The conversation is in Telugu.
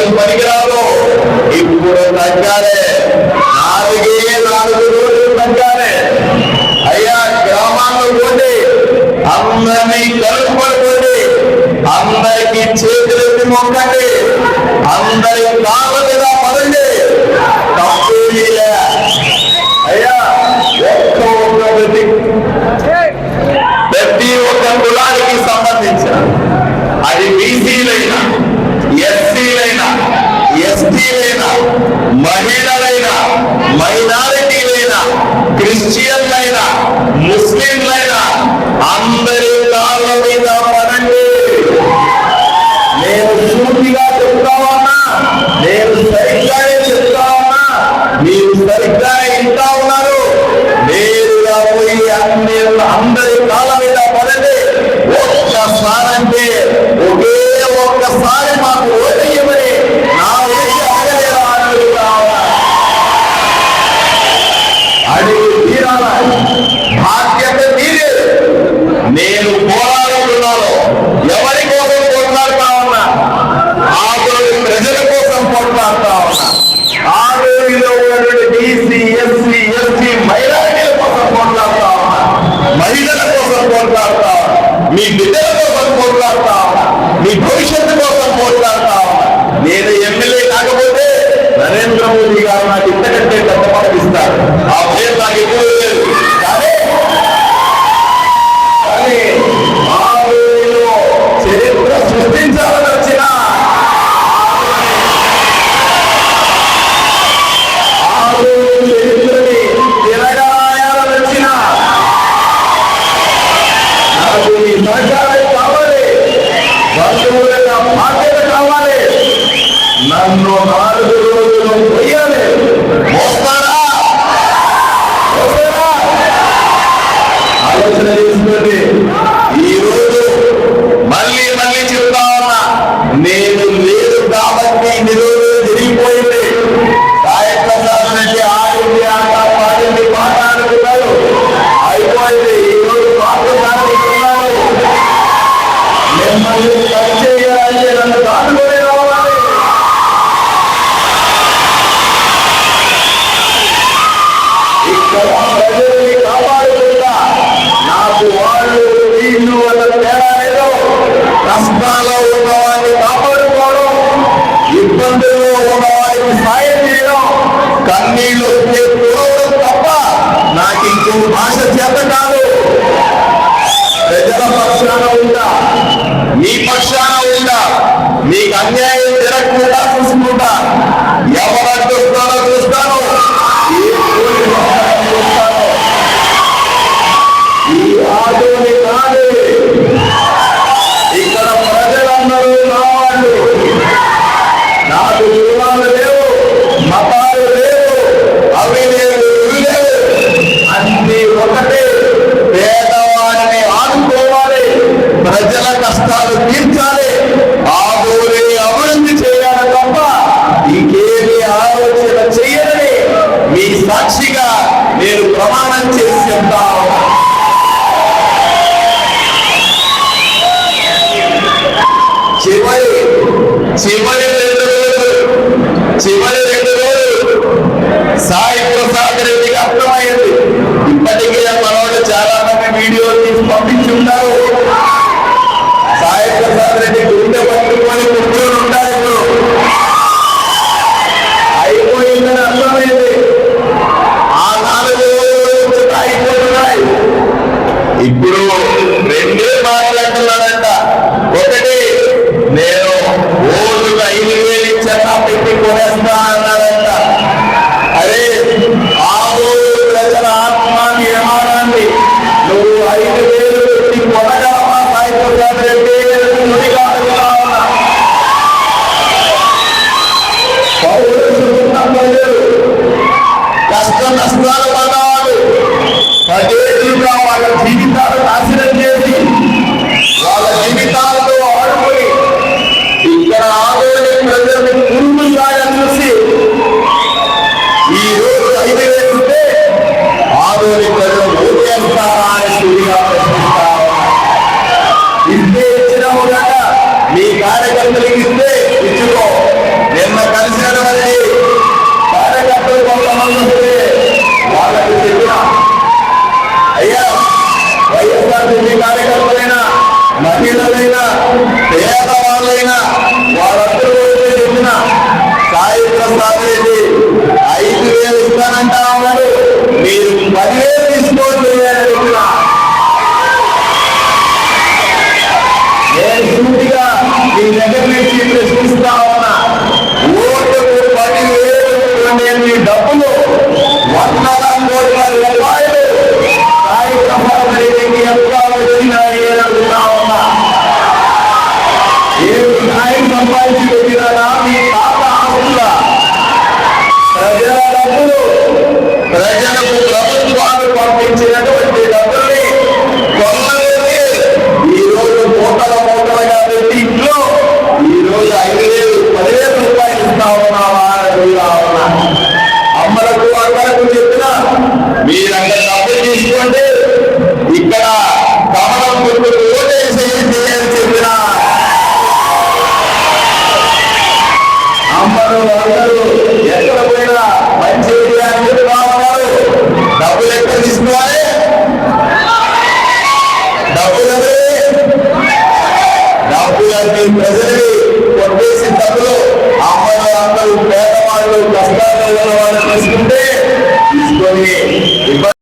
అసలు పనికిరాదు ఇప్పుడు తగ్గాలే నాలుగే నాలుగు రోజులు తగ్గాలే అయ్యా గ్రామాల్లో పోండి. అందరినీ కలుపుకోండి అందరికీ చేతులెత్తి మొక్కండి. అందరి మహిళలైన మైనారిటీలైన క్రిస్టియన్లైన ముస్లింలైన అందరి కాళ్ళ మీద పడండి. నేను సూటిగా చెప్తా ఉన్నా నేను సరిగ్గానే చెప్తా ఉన్నా మీరు సరిగ్గా అడిగి తీరాల. బాధ్యత మీదే. నేను పోరాడుతున్నాను. ఎవరి కోసం పోట్లాడుతా ఉన్నా? ఆదోని ప్రజల కోసం పోట్లాడుతా ఉన్నా. ఆదోనిలో ఉన్నటువంటి బీసీ ఎస్సీ ఎస్టీ మైనారిటీల కోసం పోట్లాడుతా ఉన్నా. మహిళల కోసం పోట్లాడుతా మీ బిడ్డల మాకు మీ సహకారం కావాలి. బంధువుల బాధ్యత కావాలి. నన్ను నాలుగు రోజులు పోయాలి. మోస్తారా? మీ సాక్షిగా నేను ప్రమాణం చేసి చెప్తాను. చివరి చివరి చివరి এই కార్యకర్తలకు ఇస్తే ఇచ్చుకో. నిన్న కలిసిన మంది కార్యకర్తలు కొంతమంది ఉంటే వాళ్ళకి చెప్పిన. అయ్యా వైఎస్ఆర్సీపీ కార్యకర్తలైనా మహిళలైనా పేద Amen.